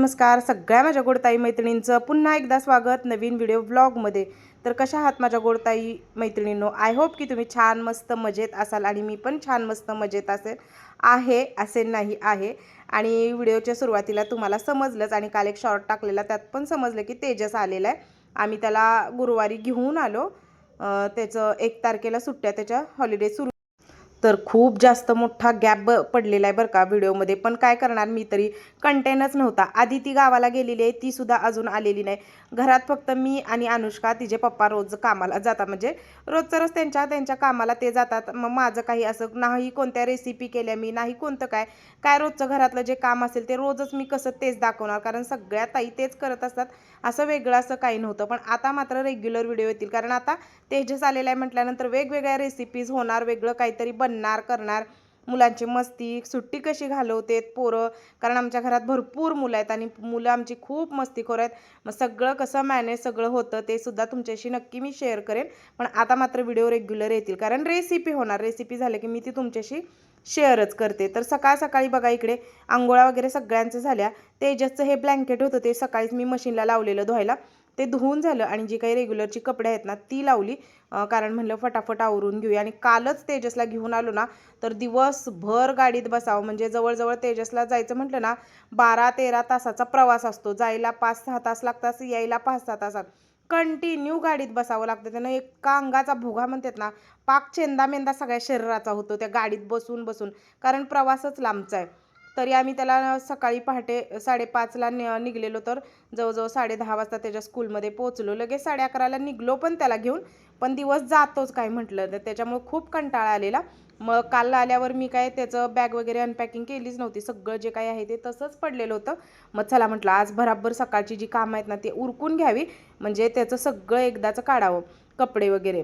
नमस्कार. सगळ्या माझ्या गोडताई मैत्रिणींचं पुन्हा एकदा स्वागत नवीन व्हिडिओ ब्लॉगमध्ये तर कशा आहात माझ्या गोडताई मैत्रिणींनो? आय होप की तुम्ही छान मस्त मजेत असाल आणि मी पण छान मस्त मजेत असेल आहे असेल नाही आहे. आणि व्हिडिओच्या सुरुवातीला तुम्हाला समजलंच आणि काल एक शॉर्ट टाकलेला त्यात पण समजलं की तेजस आलेला आहे. आम्ही त्याला गुरुवारी घेऊन आलो. त्याचं एक तारखेला सुट्ट्या त्याच्या हॉलिडे सुरू तर खूप जास्त मोठा गॅप ब पडलेला आहे बरं का व्हिडिओमध्ये. पण काय करणार मी तरी? कंटेनच नव्हता. आधी ती गावाला गेलेली आहे. ती सुद्धा अजून आलेली नाही. घरात फक्त मी आणि अनुष्का तिचे पप्पा रोज कामाला जातात. म्हणजे रोजचं रोज त्यांच्या त्यांच्या कामाला ते जातात. मग माझं काही असं नाही कोणत्या रेसिपी केल्या मी नाही कोणतं काय काय रोजचं घरातलं जे काम असेल ते रोजच मी कसं तेच दाखवणार? कारण सगळ्या ताई तेच करत असतात. असं वेगळं असं काही नव्हतं. पण आता मात्र रेग्युलर व्हिडिओ येतील. कारण आता तेजस आलेला आहे म्हटल्यानंतर वेगवेगळ्या रेसिपीज होणार वेगळं काहीतरी बनणार करणार. मुलांची मस्ती सुट्टी कशी घालवतेत पोरं? कारण आमच्या घरात भरपूर मुलं आहेत आणि मुलं आमची खूप मस्तीखोर आहेत. मग सगळं कसं मॅनेज सगळं होतं ते सुद्धा तुमच्याशी नक्की मी शेअर करेन. पण आता मात्र व्हिडिओ रेग्युलर येतील. कारण रेसिपी होणार. रेसिपी झाले की मी ती तुमच्याशी शेअरच करते. तर सकाळ सकाळी बघा इकडे आंघोळा वगैरे सगळ्यांचं झाल्या. तेजसचं हे ब्लँकेट होतं ते सकाळीच मी मशीनला लावलेलं धुवायला. ते धुवून झालं आणि जी काही रेग्युलरची कपडे आहेत ना ती लावली. कारण म्हणलं फटाफट आवरून घेऊया. आणि कालच तेजसला घेऊन आलो ना तर दिवसभर गाडीत बसावं. म्हणजे जवळजवळ तेजसला जायचं म्हटलं ना बारा तेरा तासाचा प्रवास असतो. जायला पाच सहा तास लागतात यायला पाच सहा तासात. कंटिन्यू गाडीत बसावं लागतं. त्यानं एका अंगाचा भुगा म्हणतात ना पाक चेंदा मेंदा सगळ्या शरीराचा होतो त्या गाडीत बसून बसून. कारण प्रवासच लांबचा आहे. तरी आम्ही त्याला सकाळी पहाटे साडेपाचला नि निघलेलो तर जवळजवळ साडे दहा वाजता त्याच्या स्कूलमध्ये पोहोचलो. लगेच साडे अकराला निघलो पण त्याला घेऊन. पण दिवस जातोच काय म्हटलं तर. त्याच्यामुळं खूप कंटाळा आलेला. मग काल आल्यावर मी काय त्याचं बॅग वगैरे अनपॅकिंग केलीच नव्हती. सगळं जे काही आहे ते तसंच पडलेलं होतं. मग चला म्हटलं आज भराभर सकाळची जी कामं आहेत ना ते उरकून घ्यावी. म्हणजे त्याचं सगळं एकदाचं काढावं. कपडे वगैरे.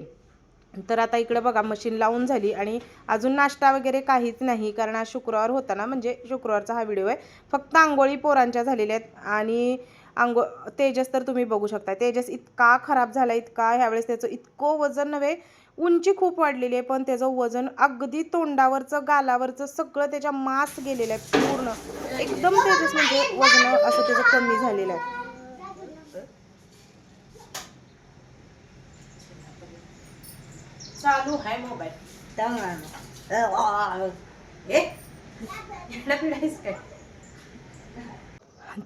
तर आता इकडं बघा मशीन लावून झाली आणि अजून नाश्ता वगैरे काहीच नाही. कारण आज शुक्रवार होता ना म्हणजे शुक्रवारचा हा व्हिडिओ आहे. फक्त आंघोळी पोरांच्या झालेल्या आहेत आणि आंघो तेजस तर तुम्ही बघू शकता. तेजस इतका खराब झाला इतका ह्यावेळेस त्याचं इतकं वजन नव्हे उंची खूप वाढलेली आहे पण त्याचं वजन अगदी तोंडावरचं गालावरचं सगळं त्याच्या मास गेलेलं आहे पूर्ण. एकदम तेजस म्हणजे वजन असं त्याचं कमी झालेलं आहे. चालू आहे मोबाईल.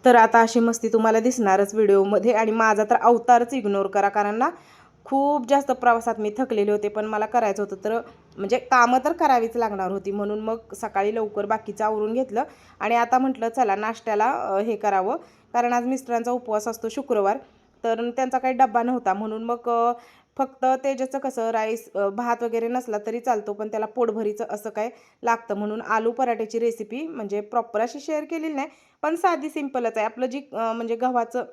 तर आता अशी मस्ती तुम्हाला दिसणारच व्हिडिओमध्ये आणि माझा तर अवतारच इग्नोर करा कारण ना खूप जास्त प्रवासात मी थकलेले होते पण मला करायचं होतं तर म्हणजे कामं तर करावीच लागणार होती म्हणून मग सकाळी लवकर बाकीचं आवरून घेतलं. आणि आता म्हटलं चला नाश्त्याला हे करावं कारण आज मिस्टरांचा उपवास असतो शुक्रवार. तर त्यांचा काही डब्बा नव्हता. म्हणून मग फक्त त्याच्याचं कसं राईस भात वगैरे नसला तरी चालतो पण त्याला पोटभरीचं असं काय लागतं. म्हणून आलू पराठ्याची रेसिपी म्हणजे प्रॉपर अशी शेअर केलेली नाही पण साधी सिंपलच आहे. आपलं जी म्हणजे गव्हाचं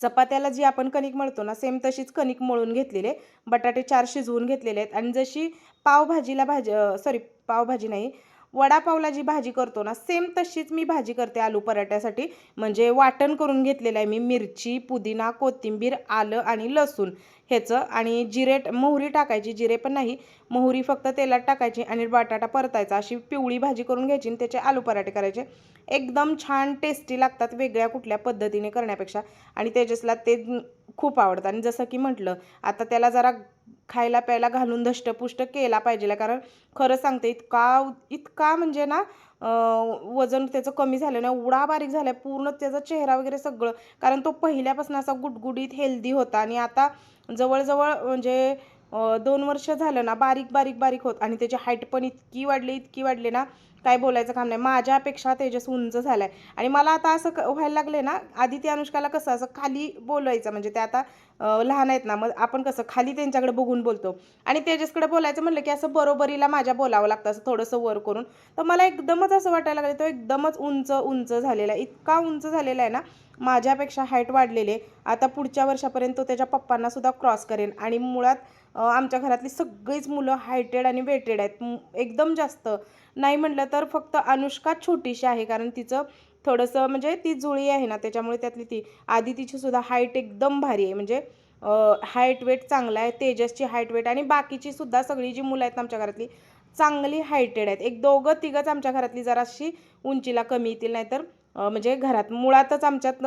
चपात्याला जी आपण कणिक मळतो ना सेम तशीच कणिक मळून घेतलेले आहे. बटाटे चार शिजवून घेतलेले आहेत. आणि जशी पावभाजीला भाजी सॉरी पावभाजी नाही वडापावला जी भाजी करतो ना सेम तशीच मी भाजी करते आलू पराठ्यासाठी. म्हणजे वाटण करून घेतलेलं आहे मी मिरची पुदिना कोथिंबीर आलं आणि लसूण ह्याचं. आणि जिरे मोहरी टाकायची जिरे पण नाही मोहरी फक्त तेलात टाकायची आणि बटाटा परतायचा. अशी पिवळी भाजी करून घ्यायची आणि त्याचे आलू पराठे करायचे. एकदम छान टेस्टी लागतात वेगळ्या कुठल्या पद्धतीने करण्यापेक्षा. आणि तेजसला ते खूप आवडतं. आणि जसं की म्हटलं आता त्याला जरा खायला प्यायला घालून धष्टपुष्ट केला पाहिजे कारण खरं सांगते इतका इतका म्हणजे ना वजन त्याचं कमी झालं ना एवढा बारीक झाला आहे पूर्ण त्याचा चेहरा वगैरे सगळं. कारण तो पहिल्यापासून असा गुडगुडीत हेल्दी होता आणि आता जवळजवळ म्हणजे दोन वर्ष झालं ना बारीक बारीक बारीक होत. आणि त्याची हाईट पण इतकी वाढली इतकी वाढली ना काय बोलायचं काम नाही. माझ्यापेक्षा तेजस उंच झालाय. आणि मला आता असं क- व्हायला लागले ना आधी ते अनुष्काला कसं असं खाली बोलायचं म्हणजे ते आता लहान आहेत ना मग आपण कसं खाली त्यांच्याकडे बघून बोलतो. आणि तेजसकडे बोलायचं म्हणलं की असं बरोबरीला माझ्या बोलावं लागतं असं थोडंसं वर करून. तर मला एकदमच असं वाटायला लागलं तो एकदमच उंच उंच झालेला आहे. इतका उंच झालेला आहे ना माझ्यापेक्षा हाईट वाढलेले आहे. आता पुढच्या वर्षापर्यंत तो त्याच्या पप्पांना सुद्धा क्रॉस करेन. आणि मुळात आमच्या घरातली सगळीच मुलं हायटेड आणि वेटेड आहेत. एकदम जास्त. नाही म्हटलं तर फक्त अनुष्का छोटीशी आहे कारण तिचं थोडंसं म्हणजे ती जुळी आहे ना त्याच्यामुळे त्यातली ती आधी तिचीसुद्धा हाईट एकदम भारी आहे. म्हणजे हाईट वेट चांगला आहे तेजसची हाईट वेट आणि बाकीची सुद्धा सगळी जी मुलं आहेत ना आमच्या घरातली चांगली हायटेड आहेत. एक दोघं तिघंच आमच्या घरातली जराशी उंचीला कमी येतील नाहीतर तर म्हणजे घरात मुळातच आमच्यात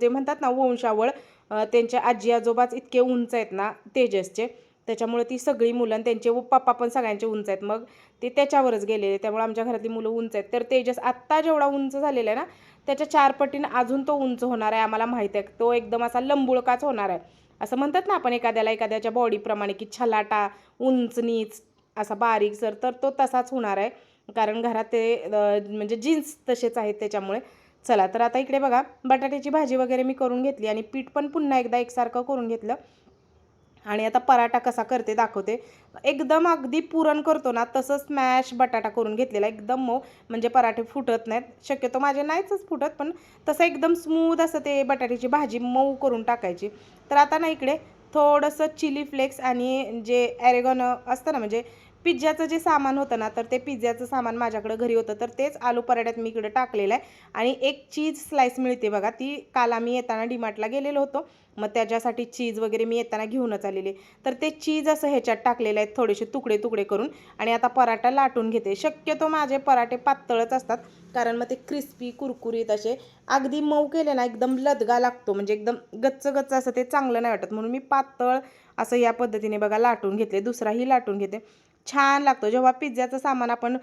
जे म्हणतात ना वंशावळ त्यांच्या आजी आजोबाच इतके उंच आहेत ना तेजसचे. त्याच्यामुळे ती सगळी मुलं आणि त्यांचे व पप्पा पण सगळ्यांचे उंच आहेत. मग ते त्याच्यावरच गेलेले त्यामुळे आमच्या घरातली मुलं उंच आहेत. तर तेजस आत्ता जेवढा उंच झालेला आहे ना त्याच्या चार पटीनं अजून तो उंच होणार आहे आम्हाला माहीत आहे. तो एकदम असा लंबुळकाच होणार आहे. असं म्हणतात ना आपण एखाद्याला एखाद्याच्या बॉडीप्रमाणे की छलाटा उंच नीच असा बारीक सर तर तो तसाच होणार आहे. कारण घरात ते म्हणजे जीन्स तसेच आहेत त्याच्यामुळे. चला तर आता इकडे बघा बटाट्याची भाजी वगैरे मी करून घेतली आणि पीठ पण पुन्हा एकदा एकसारखं करून घेतलं. आणि आता पराठा कसा करते दाखवते. एकदम अगदी पुरण करतो ना तसं स्मॅश बटाटा करून घेतलेला एकदम मऊ म्हणजे पराठे फुटत नाहीत. शक्यतो माझे नाहीच फुटत पण तसं एकदम स्मूथ असं ते बटाट्याची भाजी मऊ करून टाकायची. तर आता ना इकडे थोडंसं चिली फ्लेक्स आणि जे ॲरेगॉन असतं ना म्हणजे पिझ्झाचं जे सामान होतं ना तर ते पिझ्झाचं सामान माझ्याकडं घरी होतं तर तेच आलू पराठ्यात मी इकडं टाकलेलं आहे. आणि एक चीज स्लाईस मिळते बघा ती काल आम्ही येताना डिमार्टला गेलेलो होतो. मग त्याच्यासाठी चीज वगैरे मी येताना घेऊनच आलेले तर ते चीज असं ह्याच्यात टाकलेलं आहेत थोडेसे तुकडे तुकडे करून. आणि आता पराठा लाटून घेते. शक्यतो माझे पराठे पातळच असतात कारण मग ते क्रिस्पी कुरकुरीत असे अगदी मऊ केले ना एकदम लदगा लागतो. म्हणजे एकदम गच्च गच्च असं ते चांगलं नाही वाटत. म्हणून मी पातळ असं या पद्धतीने बघा लाटून घेतले. दुसराही लाटून घेते. छान लागतो. जेव्हा पिझ्झाचं सामान आपण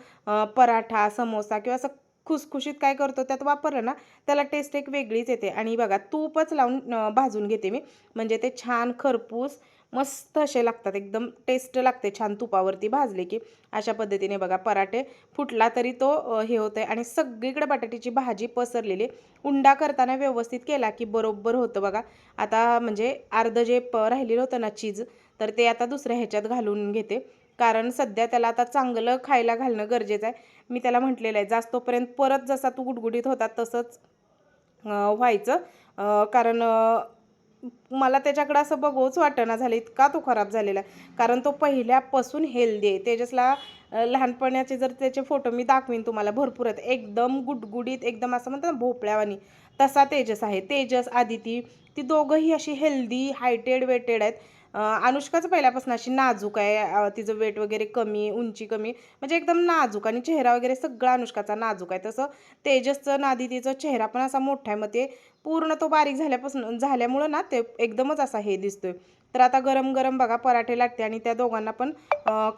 पराठा समोसा किंवा असं खुसखुशीत काय करतो त्यात वापरलं ना त्याला टेस्ट एक वेगळीच येते. आणि बघा तूपच लावून भाजून घेते मी. म्हणजे ते छान खरपूस मस्त असे लागतात. एकदम टेस्ट लागते छान तुपावरती भाजले की. अशा पद्धतीने बघा पराठे फुटला तरी तो हे होतं आहे आणि सगळीकडे बटाट्याची भाजी पसरलेली. उंडा करताना व्यवस्थित केला की बरोबर होतं बघा. आता म्हणजे अर्धं जे प राहिलेलं होतं ना चीज तर ते आता दुसऱ्या ह्याच्यात घालून घेते. कारण सध्या त्याला आता चांगलं खायला घालणं गरजेचं आहे. मी त्याला म्हटलेलं आहे जास्त तोपर्यंत परत जसा तू गुडगुडीत होता तसंच व्हायचं. कारण मला त्याच्याकडं असं बघूच वाटणं झालं इतका तो खराब झालेला आहे. कारण तो पहिल्यापासून हेल्दी आहे. तेजसला लहानपणाचे जर त्याचे फोटो मी दाखवीन तुम्हाला भरपूर आहेत. एकदम गुडगुडीत एकदम असं म्हणतात ना भोपळ्यावानी. तसा तेजस आहे. तेजस आदिती ती दोघंही अशी हेल्दी हायटेड वेटेड आहेत. अनुष्काचं पहिल्यापासून अशी नाजूक आहे. तिचं वेट वगैरे कमी उंची कमी म्हणजे एकदम नाजूक आणि चेहरा वगैरे सगळा अनुष्काचा नाजूक आहे. तसं तेजसचं नादितीचा चेहरा पण असा मोठा आहे. मग ते पूर्ण तो बारीक झाल्यापासून झाल्यामुळं ना ते एकदमच असा हे दिसतोय. तर आता गरम गरम बघा पराठे लागते आणि त्या दोघांना पण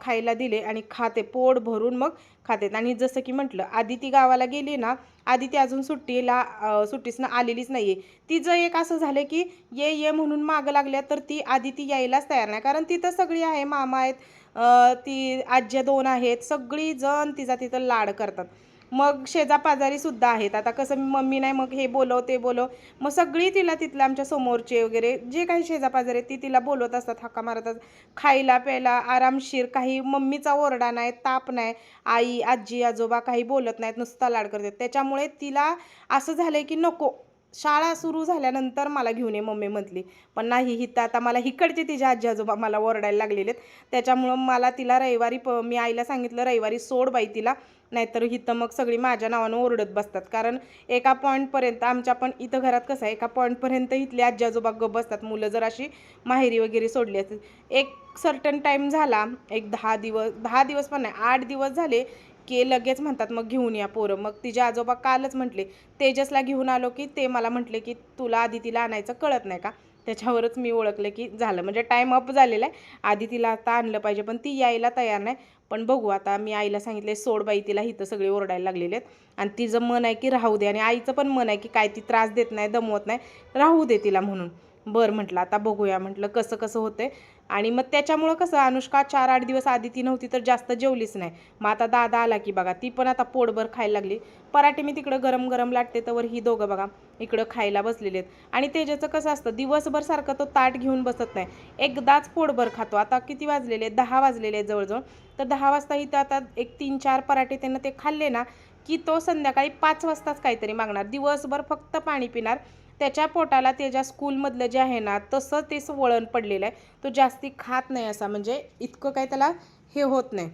खायला दिले आणि खाते. पोट भरून मग खाते. आणि जसं की म्हटलं आदिती गावाला गेली ना आदिती अजून सुट्टीला सुट्टीसनं आलेलीच नाही आहे तिचं एक असं झालं की ये ये म्हणून मागं लागल्या तर ती आदिती यायलाच तयार नाही. कारण तिथं सगळी आहे मामा आहेत ती आज्या दोन आहेत सगळी जण तिचा तिथं लाड करतात. मग शेजापाजारी सुद्धा आहेत. आता कसं मम्मी नाही मग हे बोलव ते बोलव. मग सगळी तिला तिथल्या आमच्या समोरचे वगैरे जे काही शेजापाजारी आहेत ती तिला बोलवत असतात हक्का मारत असतात. खायला प्यायला आरामशीर काही मम्मीचा ओरडा नाही ताप नाही. आई आजी आजोबा काही बोलत नाहीत नुसता लाड करतात. त्याच्यामुळे तिला असं झालंय की नको. शाळा सुरू झाल्यानंतर मला घेऊन ये मम्मी म्हटली पण नाही हिथं आता मला हिकडचे तिचे आजी आजोबा मला ओरडायला लागलेले आहेत. त्याच्यामुळं मला तिला रविवारी प मी आईला सांगितलं रविवारी सोड बाई तिला नाहीतर हिथं मग सगळी माझ्या नावानं ओरडत बसतात. कारण एका पॉईंटपर्यंत आमच्या पण इथं घरात कसं आहे एका पॉईंटपर्यंत इथले आजी आजोबा गप बसतात. मुलं जर अशी माहेरी वगैरे सोडली असतील. एक सर्टन टाईम झाला एक दहा दिवस दहा दिवस पण नाही आठ दिवस झाले की लगेच म्हणतात मग घेऊन या पोरं. मग तिचे आजोबा कालच म्हटले तेजसला घेऊन आलो की ते मला म्हटले की तुला आधी तिला आणायचं कळत नाही का? त्याच्यावरच मी ओळखलं की झालं. म्हणजे टाईम अप झालेला आहे. आधी तिला आता आणलं पाहिजे पण ती यायला तयार नाही. पण बघू आता मी आईला सांगितले सोड बाई तिला इथं सगळे ओरडायला लागलेले आहेत. आणि तिचं मन आहे की राहू दे. आणि आईचं पण मन आहे की काय ती त्रास देत नाही दमवत नाही. राहू दे तिला म्हणून. बरं म्हटलं आता बघूया म्हटलं कसं कसं होतंय. आणि मग त्याच्यामुळं कसं अनुष्का चार आठ दिवस आधी ती नव्हती तर जास्त जेवलीच नाही. मग आता दादा आला की बघा ती पण आता पोटभर खायला लागली. पराठे मी तिकडं गरम गरम लाटते तर ही दोघं बघा इकडं खायला बसलेले आहेत. आणि तेजाचं कसं असतं दिवसभर सारखं तो ताट घेऊन बसत नाही. एकदाच पोटभर खातो. आता किती वाजलेले आहेत? दहा वाजलेले आहेत जवळजवळ. तर दहा वाजता इथं आता एक तीन चार पराठे त्यानं ते खाल्ले ना की तो संध्याकाळी पाच वाजताच काहीतरी मागणार. दिवसभर फक्त पाणी पिणार. त्याच्या पोटाला त्याच्या स्कूलमधलं जे आहे ना तसं तेच वळण पडलेलं आहे. तो जास्ती खात नाही असा म्हणजे इतकं काय त्याला हे होत नाही.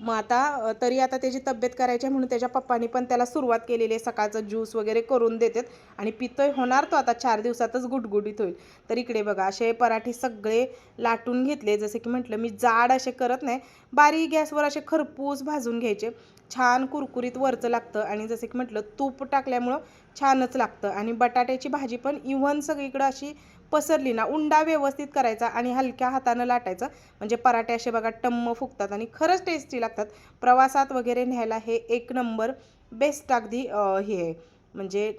मग आता तरी आता त्याची तब्येत करायची आहे म्हणून त्याच्या पप्पानी पण त्याला सुरुवात केलेली आहे. सकाळचं ज्यूस वगैरे करून देतात आणि पितोय होणार तो आता चार दिवसातच गुटगुटीत होईल. तर इकडे बघा असे पराठे सगळे लाटून घेतले. जसे की म्हटलं मी जाड असे करत नाही. बारीक गॅसवर असे खरपूस भाजून घ्यायचे. छान कुरकुरीत वरचं लागतं आणि जसे की म्हटलं तूप टाकल्यामुळं छानच लागतं. आणि बटाट्याची भाजी पण इव्हन सगळीकडं अशी पसरली ना उंडा व्यवस्थित करायचा आणि हलक्या हातानं लाटायचं. म्हणजे पराठे असे बघा टम्म फुगतात आणि खरंच टेस्टी लागतात. प्रवासात वगैरे न्यायला हे एक नंबर बेस्ट अगदी हे आहे. म्हणजे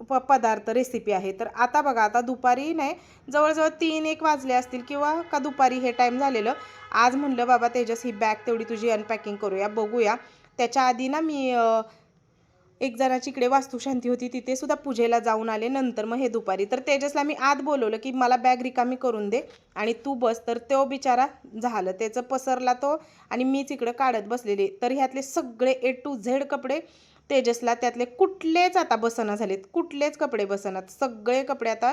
प पदार्थ रेसिपी आहे. तर आता बघा आता दुपारी नाही जवळजवळ तीन एक वाजले असतील किंवा का दुपारी हे टाईम झालेलं. आज म्हणलं बाबा तेजस ही बॅग तेवढी तुझी अनपॅकिंग करूया बघूया. त्याच्या आधी ना मी एक जणाची इकडे वास्तुशांती होती तिथे सुद्धा पूजेला जाऊन आले. नंतर मग हे दुपारी. तर तेजसला मी आत बोलवलं की मला बॅग रिकामी करून दे आणि तू बस. तर तो बिचारा झालं. त्याचं पसरला तो आणि मीच इकडं काढत बसलेले. तर ह्यातले सगळे ए टू झेड कपडे तेजसला त्यातले कुठलेच आता बसना झालेत कुठलेच कपडे बसनात सगळे कपडे आता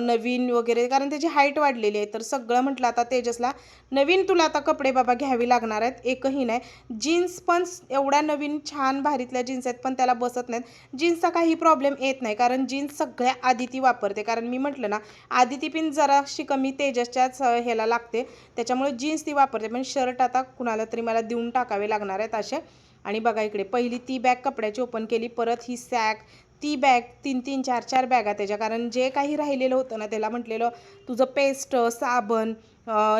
नवीन वगैरे कारण त्याची हाईट वाढलेली आहे. तर सगळं म्हटलं आता तेजसला नवीन तुला आता कपडे बाबा घ्यावी लागणार आहेत एकही नाही. जीन्स पण एवढ्या नवीन छान भारीतल्या जीन्स आहेत पण त्याला बसत नाहीत. जीन्सचा काही प्रॉब्लेम येत नाही कारण जीन्स सगळ्या आदिती वापरते. कारण मी म्हटलं ना आदिती पण जराशी कमी तेजसच्याच ह्याला लागते. त्याच्यामुळे जीन्स ती वापरते पण शर्ट आता कुणाला तरी मला देऊन टाकावे लागणार आहेत असे. आणि बघा इकडे पहिली ती बॅग कपड्याची ओपन केली परत ही सॅक ती बॅग तीन तीन चार चार बॅगा त्याच्या. कारण जे काही राहिलेलं होतं ना त्याला म्हटलेलं तुझं पेस्ट साबण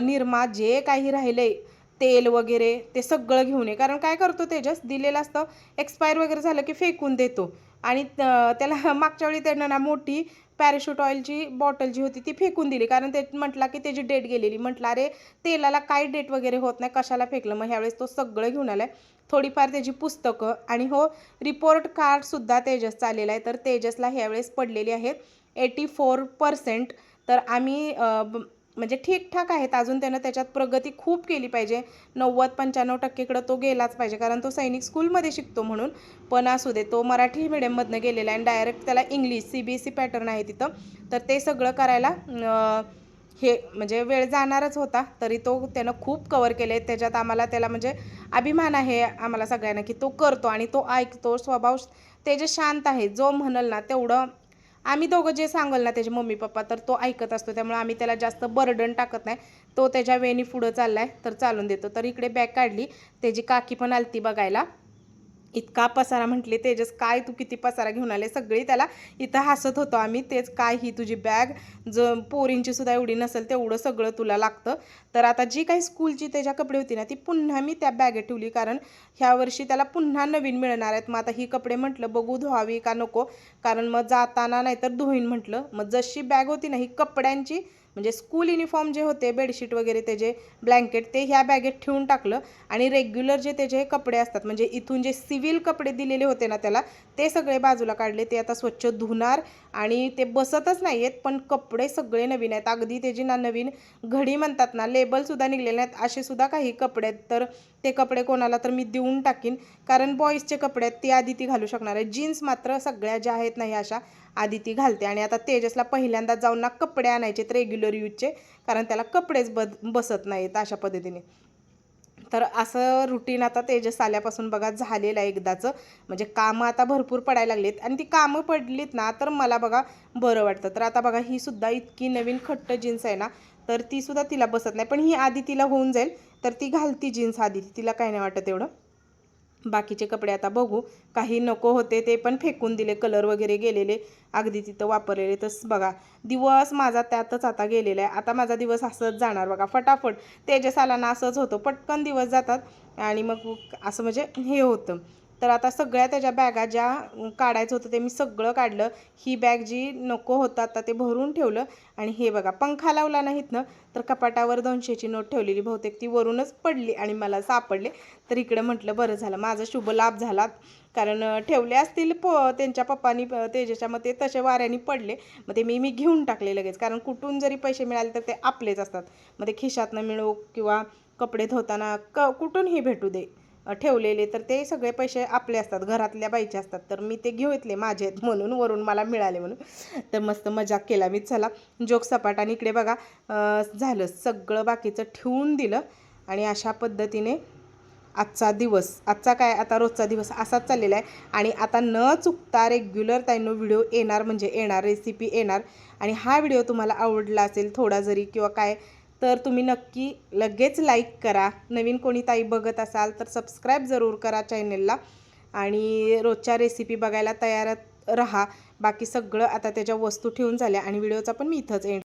निरमा जे काही राहिले तेल वगैरे ते सगळं घेऊन ये. कारण काय करतो तेजस दिलेलं असतं एक्सपायर वगैरे झालं की फेकून देतो. आणि त्याला मागच्या वेळी त्यांना ना मोठी पॅराशूट ऑइलची बॉटल जी होती ती फेकून दिली. कारण ते म्हटला की त्याची डेट गेलेली. म्हटलं अरे तेलाला काय डेट वगैरे होत नाही कशाला फेकलं? मग ह्यावेळेस तो सगळं घेऊन आलाय. थोडीफार त्याची पुस्तकं आणि हो रिपोर्ट कार्डसुद्धा तेजसचा आलेला आहे. तर तेजसला ह्यावेळेस पडलेली आहेत एटी फोर पर्सेंट तर आम्ही म्हणजे ठीकठाक आहेत. अजून त्यानं त्याच्यात प्रगती खूप केली पाहिजे. नव्वद पंच्याण्णव टक्केकडं तो गेलाच पाहिजे. कारण तो सैनिक स्कूलमध्ये शिकतो म्हणून. पण असू दे तो मराठी मिडियममधनं गेलेला आहे आणि डायरेक्ट त्याला English C B S C pattern आहे तिथं. तर ते सगळं करायला हे म्हणजे वेळ जाणारच होता तरी तो त्यानं खूप कवर केले. त्याच्यात आम्हाला त्याला म्हणजे अभिमान आहे आम्हाला सगळ्यांना की तो करतो आणि तो ऐकतो. स्वभाव त्याचे शांत आहे जो म्हणल ना तेवढं आम्ही दोघं जे सांगल ना त्याचे मम्मी पप्पा तर तो ऐकत असतो. त्यामुळे आम्ही त्याला जास्त बर्डन टाकत नाही. तो त्याच्या वेणी पुढं चाललाय तर चालून देतो. तर इकडे बॅग काढली. त्याची काकी पण आलती बघायला. इतका पसारा म्हटले तेजस काय तू किती पसारा घेऊन आले? सगळी त्याला इथं हसत होतो आम्ही. तेच काय ही तुझी बॅग? ज पोरींची सुद्धा एवढी नसेल तेवढं सगळं तुला लागतं. तर आता जी काही स्कूलची त्याच्या कपडे होती ना ती पुन्हा मी त्या बॅगेत ठेवली. कारण ह्या वर्षी त्याला पुन्हा नवीन मिळणार आहेत. मग आता ही कपडे म्हटलं बघू धुवावी का नको? कारण मग जाताना नाहीतर धुईन म्हटलं. मग जशी बॅग होती ना ही कपड्यांची म्हणजे स्कूल युनिफॉर्म जे होते बेडशीट वगैरे त्याचे ब्लँकेट ते ह्या बॅगेत ठेवून टाकलं आणि रेग्युलर जे त्याचे कपडे असतात म्हणजे इथून जे सिव्हिल कपडे दिलेले होते ना त्याला ते सगळे बाजूला काढले ते आता स्वच्छ धुणार आणि ते बसतच नाही आहेत पण कपडे सगळे नवीन आहेत. अगदी त्याची ना नवीन घडी म्हणतात ना लेबलसुद्धा निघलेले आहेत असे सुद्धा काही कपडे आहेत. तर ते कपडे कोणाला तर मी देऊन टाकीन. कारण बॉईजचे कपडे आहेत ते आधी ती घालू शकणार आहे. जीन्स मात्र सगळ्या ज्या आहेत ना ह्या अशा आधी ती घालते. आणि आता तेजसला पहिल्यांदा जाऊन ना कपडे आणायचेत रेग्युलर यूजचे कारण त्याला कपडेच बद बसत नाहीत अशा पद्धतीने. तर असं रुटीन आता तेजस आल्यापासून बघा झालेलं आहे एकदाचं. म्हणजे कामं आता भरपूर पडायला लागलीत. आणि ती कामं पडलीत ना तर मला बघा बरं वाटतं. तर आता बघा ही सुद्धा इतकी नवीन खट्ट जीन्स आहे ना तर ती सुद्धा तिला बसत नाही. पण ही आधी तिला होऊन जाईल. तर ती घालती जीन्स आधी. तिला काही नाही वाटत एवढं. बाकीचे कपडे आता बघू. काही नको होते ते पण फेकून दिले कलर वगैरे गेलेले. अगदी तिथं वापरलेले तस बघा. दिवस माझा त्यातच आता गेलेला आहे. आता माझा दिवस असंच जाणार बघा फटाफट. तेजसालांना ना असंच होतं. पटकन दिवस जातात. आणि मग असं म्हणजे हे होतं. तर आता सगळ्या त्याच्या बॅगा ज्या काढायचं होतं ते मी सगळं काढलं. ही बॅग जी नको होतं आता ते भरून ठेवलं. आणि हे बघा पंखा लावला नाहीत ना तर कपाटावर दोनशेची नोट ठेवलेली बहुतेक. ती वरूनच पडली आणि मला सापडले. तर इकडं म्हटलं बरं झालं माझा शुभ लाभ झाला. कारण ठेवले असतील प त्यांच्या पप्पानी तेजेच्या तेजाच्या मग ते तसे वाऱ्याने पडले. मग ते मी मी घेऊन टाकले लगेच. कारण कुठून जरी पैसे मिळाले तर ते आपलेच असतात. मग ते खिशातनं मिळो किंवा कपडे धुताना क कुठूनही भेटू दे. ठेवलेले तर ते सगळे पैसे आपले असतात घरातल्या बाईचे असतात. तर मी ते घेतले माझे आहेत म्हणून वरून मला मिळाले म्हणून. तर मस्त मजाक केला मी. चला जोक सपाट आणि इकडे बघा झालं. सगळं बाकीचं ठेवून दिलं आणि अशा पद्धतीने आजचा दिवस आजचा काय आता रोजचा दिवस असाच चाललेला आहे. आणि आता न चुकता रेग्युलर त्यांनो व्हिडिओ येणार म्हणजे येणार रेसिपी येणार. आणि हा व्हिडिओ तुम्हाला आवडला असेल थोडा जरी किंवा काय तर तुम्ही नक्की लगेच लाईक करा. नवीन कोणी ताई बघत असाल तर सबस्क्राईब जरूर करा चॅनेलला आणि रोजच्या रेसिपी बघायला तयार राहा. बाकी सगळं आता त्याच्या वस्तू ठेवून झाल्या आणि व्हिडिओचा पण मी इथंच एंड